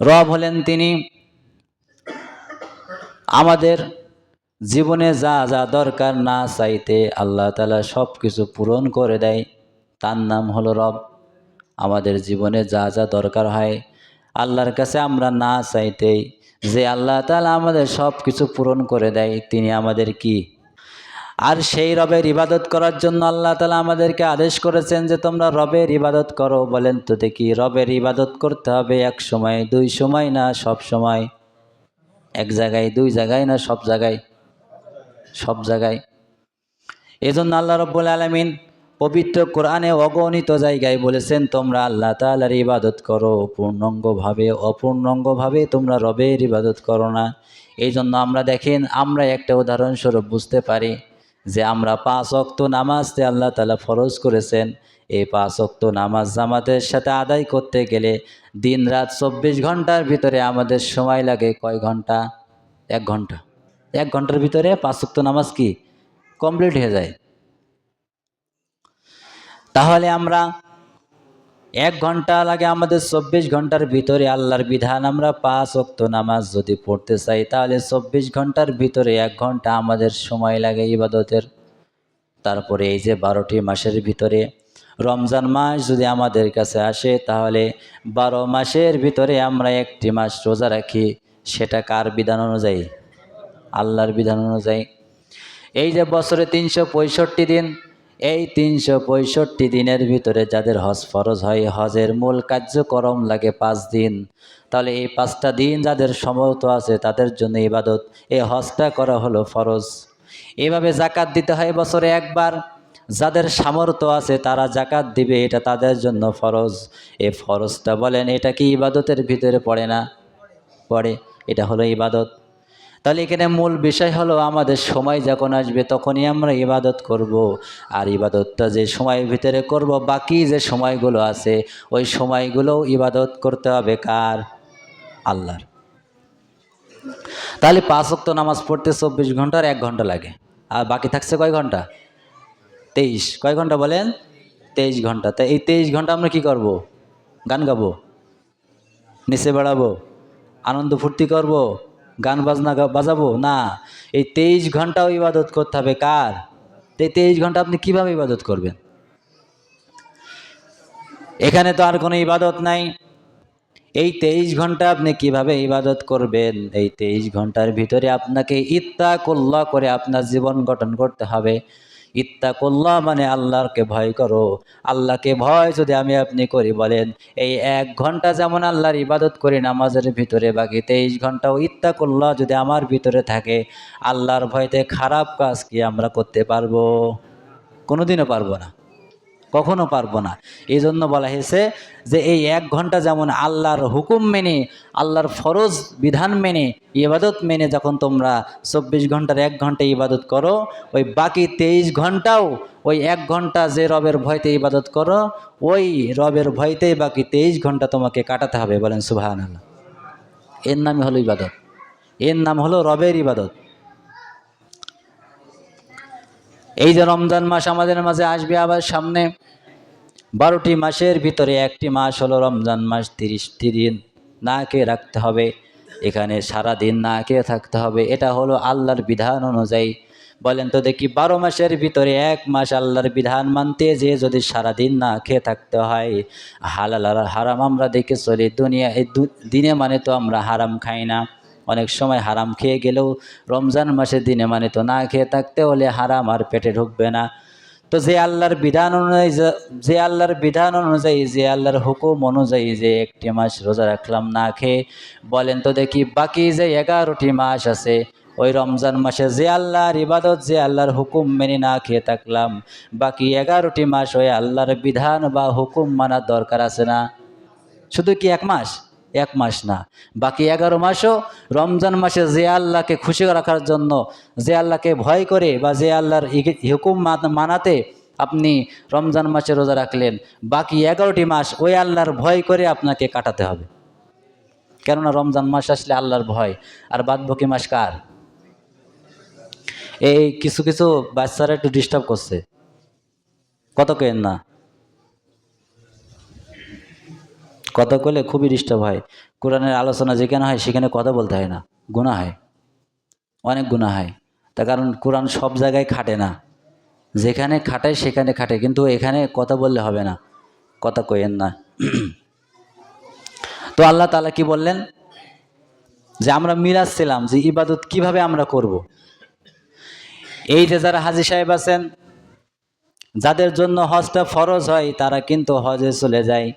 রব হলেন তিনি আমাদের জীবনে যা যা দরকার না চাইতে আল্লাহ তালা সব কিছু পূরণ করে দেয়। তার নাম হলো রব। আমাদের জীবনে যা যা দরকার হয় আল্লাহর কাছে আমরা না চাইতেই যে আল্লাহ তালা আমাদের সব কিছু পূরণ করে দেয়। তিনি আমাদের কি? আর সেই রবের ইবাদত করার জন্য আল্লাহ তালা আমাদেরকে আদেশ করেছেন যে তোমরা রবের ইবাদত করো। বলেন তো দেখি, রবের ইবাদত করতে হবে এক সময়, দুই সময় না সব সময়? এক জায়গায়, দুই জায়গায় না সব জায়গায়? সব জায়গায়। এজন্য আল্লাহ রব্বুল আলমিন পবিত্র কোরআনে অগণিত জায়গায় বলেছেন, তোমরা আল্লাহ তালার ইবাদত করো পূর্ণাঙ্গভাবে অপূর্ণাঙ্গভাবে তোমরা রবের ইবাদত করো না। এই জন্য আমরা দেখেন, আমরা একটা উদাহরণস্বরূপ বুঝতে পারি। যে আমরা পাঁচ অক্ত নামাজতে আল্লাহ তালা ফরজ করেছেন, এই পাঁচ অক্ত নামাজ জামাতের সাথে আদায় করতে গেলে দিন রাত চব্বিশ ঘণ্টার ভিতরে আমাদের সময় লাগে কয় ঘণ্টা? এক ঘণ্টা। এক ঘণ্টার ভিতরে পাঁচ অক্ত নামাজ কি? কমপ্লিট হয়ে যায়। তাহলে আমরা এক ঘণ্টা লাগে আমাদের চব্বিশ ঘণ্টার ভিতরে আল্লাহর বিধান। আমরা পাঁচ অক্ত নামাজ যদি পড়তে চাই, তাহলে চব্বিশ ঘণ্টার ভিতরে এক ঘণ্টা আমাদের সময় লাগে ইবাদতের। তারপরে এই যে বারোটি মাসের ভিতরে রমজান মাস যদি আমাদের কাছে আসে, তাহলে বারো মাসের ভিতরে আমরা একটি মাস রোজা রাখি। সেটা কার বিধান অনুযায়ী? আল্লাহর বিধান অনুযায়ী। এই যে বছরে তিনশো পঁয়ষট্টি দিন এই তিনশো পঁয়ষট্টি দিনের ভিতরে যাদের হজ ফরজ হয়, হজের মূল কার্যক্রম লাগে পাঁচ দিন। তাহলে এই পাঁচটা দিন যাদের সমর্থ আছে, তাদের জন্য ইবাদত। এই হজটা করা হলো ফরজ। এভাবে জাকাত দিতে হয় বছরে একবার। যাদের সামর্থ্য আছে, তারা জাকাত দিবে, এটা তাদের জন্য ফরজ। এ ফরজটা বলেন, এটা কি ইবাদতের ভিতরে পড়ে না? পড়ে। এটা হলো ইবাদত। তাহলে এখানে মূল বিষয় হলো আমাদের সময় যখন আসবে তখনই আমরা ইবাদত করব। আর ইবাদতটা যে সময়ের ভিতরে করব, বাকি যে সময়গুলো আছে, ওই সময়গুলোও ইবাদত করতে হবে কার? আল্লাহর। তাহলে পাঁচ ওয়াক্ত নামাজ পড়তে চব্বিশ ঘণ্টার এক ঘণ্টা লাগে। আর বাকি থাকছে কয় ঘণ্টা? তেইশ। কয় ঘণ্টা বলেন? তেইশ ঘণ্টা। তা এই তেইশ ঘণ্টা আমরা কি করব? গান গাবো? নিচে বেড়াবো? আনন্দ ফুর্তি করব? গান বাজনা বাজাবো? না। এই তেইশ ঘন্টাও ইবাদত করতে হবে কার? এই তেইশ ঘণ্টা আপনি কীভাবে ইবাদত করবেন? এখানে তো আর কোনো ইবাদত নাই। এই তেইশ ঘণ্টা আপনি কীভাবে ইবাদত করবেন? এই তেইশ ঘণ্টার ভিতরে আপনাকে ইত্তা কল্লা করে আপনার জীবন গঠন করতে হবে। ইত্তা করল্লা মানে আল্লাহকে ভয় করো। আল্লাহকে ভয় যদি আমি আপনি করি বলেন, এই এক ঘণ্টা যেমন আল্লাহর ইবাদত করি নামাজের ভিতরে, বাকি তেইশ ঘন্টাও ইত্তা করল্লা যদি আমার ভিতরে থাকে, আল্লাহর ভয়তে খারাপ কাজ কি আমরা করতে পারব? কোনোদিনও পারব না। কখনো পারব না। এই জন্য বলা হয়েছে যে এই এক ঘণ্টা যেমন আল্লাহর হুকুম মেনে, আল্লাহর ফরজ বিধান মেনে, ইবাদত মেনে যখন তোমরা চব্বিশ ঘণ্টার এক ঘণ্টা ইবাদত করো, ওই বাকি তেইশ ঘন্টাও ওই এক ঘণ্টা যে রবের ভয়তে ইবাদত করো, ওই রবের ভয়তেই বাকি তেইশ ঘণ্টা তোমাকে কাটাতে হবে। বলেন আল্লাহ এর নামই হলো ইবাদত। এর নাম হলো রবের ইবাদত। এই যে রমজান মাস আমাদের মাঝে আসবে আবার সামনে। বারোটি মাসের ভিতরে একটি মাস হলো রমজান মাস, তিরিশটি দিন না খেয়ে রাখতে হবে। এখানে সারা দিন না খেয়ে থাকতে হবে। এটা হলো আল্লাহর বিধান অনুযায়ী। বলেন তো দেখি, বারো মাসের ভিতরে এক মাস আল্লাহর বিধান মানতে যে যদি সারা দিন না খেয়ে থাকতে হয়, হালাল হারাম আমরা দেখে চলি। দুনিয়া দিনে মানে তো আমরা হারাম খাই না। অনেক সময় হারাম খেয়ে গেলেও রমজান মাসের দিনে মানে তো না খেয়ে থাকতে হলে হারাম আর পেটে ঢুকবে না। তো যে আল্লাহর বিধান অনুযায়ী যে আল্লাহর বিধান অনুযায়ী, যে আল্লাহর হুকুম অনুযায়ী যে একটি মাস রোজা রাখলাম না খেয়ে, বলেন তো দেখি বাকি যে এগারোটি মাস আছে, ওই রমজান মাসে যে আল্লাহর ইবাদত, যে আল্লাহর হুকুম মেনে না খেয়ে থাকলাম, বাকি এগারোটি মাস ওই আল্লাহর বিধান বা হুকুম মানার দরকার আছে না? শুধু কি এক মাস? এক মাস না। বাকি এগারো মাসও রমজান মাসে যে আল্লাহকে খুশি রাখার জন্য, যে আল্লাহকে ভয় করে বা যে আল্লাহর হুকুম মানাতে আপনি রমজান মাসে রোজা রাখলেন, বাকি এগারোটি মাস ওই আল্লাহর ভয় করে আপনাকে কাটাতে হবে। কেননা রমজান মাস আসলে আল্লাহর ভয়, আর বাদ বাকি মাস কার? এই কিছু কিছু বাচ্চারা একটু ডিস্টার্ব করছে। কত কেন না? কথা কলে খুবই ডিস্টার্ব হয়। কোরআনের আলোচনা যেখানে হয় সেখানে কথা বলতে হয় না। গুণা হয়। অনেক গুণা হয়। তার কারণ কোরআন সব জায়গায় খাটে না। যেখানে খাটায় সেখানে খাটে। কিন্তু এখানে কথা বললে হবে না। কথা কইেন না। তো আল্লাহ তালা কি বললেন? যে আমরা মিরাজ ছিলাম, যে ইবাদত কীভাবে আমরা করব। এই যে যারা হাজি সাহেব আছেন, যাদের জন্য হজটা ফরজ হয়, তারা কিন্তু হজে চলে যায়।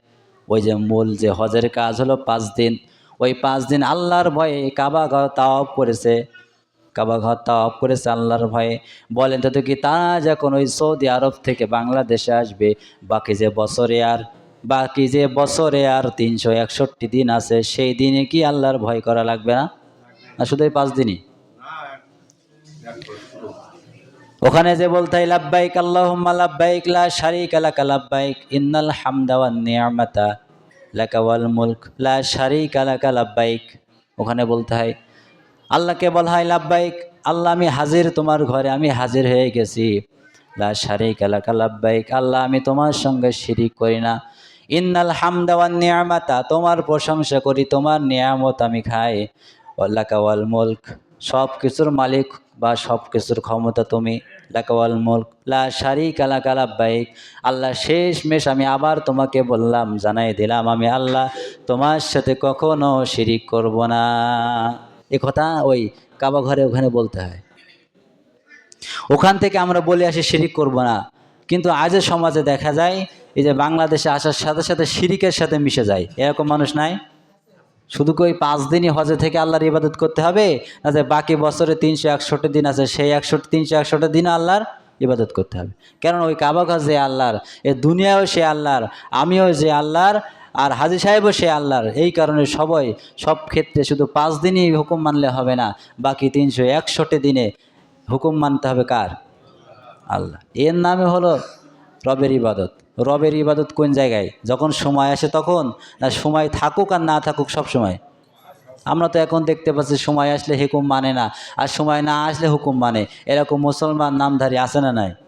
ওই যে মূল যে হজের কাজ হলো পাঁচ দিন। ওই পাঁচ দিন আল্লাহর ভয়ে কাবা ঘর তাওয়াব করেছে। কাবা ঘর তাওয়াব করেছে আল্লাহর ভয়ে। বলেন, তো কি তারা যখন ওই সৌদি আরব থেকে বাংলাদেশে আসবে, বাকি যে বছরে আর, বাকি যে বছরে আর তিনশো একষট্টি দিন আছে, সেই দিনে কি আল্লাহর ভয় করা লাগবে না? না, শুধু এই পাঁচ দিনই। ওখানে যে বলতে লাব্বাইক আল্লাহুম্মা, লাব্বাইক লা শারিকা লাকা, লাব্বাইক ইন্নাল হামদা ওয়ান নিয়ামাতা লাকা মুলক, লা শারিকা লাকা, লাব্বাইক। ওখানে বলতে হয়, আল্লাহকে বলা হয়, লাব্বাইক, আল্লাহ, আমি হাজির তোমার ঘরে, আমি হাজির হয়ে গেছি। লা শারিকা লাকা, লাব্বাইক, আল্লাহ, আমি তোমার সঙ্গে শিরিক করি না। ইন্নাল হামদা ওয়ান নিয়ামাতা, তোমার প্রশংসা করি, তোমার নিয়ামত আমি খাই। ওয়াল্লাকা ওয়াল মুলক সব কিছুর মালিক বা সব কিছুর ক্ষমতা তুমি। লাকাওয়াল মুলক, লা শারিক আলা কালাব্বাইক আল্লাহ শেষ মেশ আমি আবার তোমাকে বললাম, জানাই দিলাম আমি আল্লাহ, তোমার সাথে কখনো শিরিক করব না। এ কথা ওই কাবা ঘরে ওখানে বলতে হয়। ওখান থেকে আমরা বলে আসি শিরিক করব না। কিন্তু আজের সমাজে দেখা যায়, এই যে বাংলাদেশে আসার সাথে সাথে শিরিকের সাথে মিশে যায়। এরকম মানুষ নাই? শুধু কি ওই পাঁচ দিনই হজে থেকে আল্লাহর ইবাদত করতে হবে? না যে বাকি বছরে তিনশো একষট্টি দিন আছে, সেই একষট্টি, তিনশো একষট্টি দিন আল্লাহর ইবাদত করতে হবে। কারণ ওই কাবা ঘর যে আল্লাহর, এ দুনিয়াও সে আল্লাহর, আমিও যে আল্লাহর, আর হাজি সাহেবও সে আল্লাহর। এই কারণে সবাই, সব ক্ষেত্রে শুধু পাঁচ দিনই হুকুম মানলে হবে না, বাকি তিনশো একষট্টি দিনে হুকুম মানতে হবে কার? আল্লাহ। এর নামে হলো রবের ইবাদত। রবের ইবাদত কোন জায়গায়? যখন সময় আসে তখন? না সময় থাকুক আর না থাকুক সব সময়? আমরা তো এখন দেখতে পাচ্ছি সময় আসলে হুকুম মানে না। আর সময় না আসলে হুকুম মানে। এরকম মুসলমান নামধারী আছে না নাই?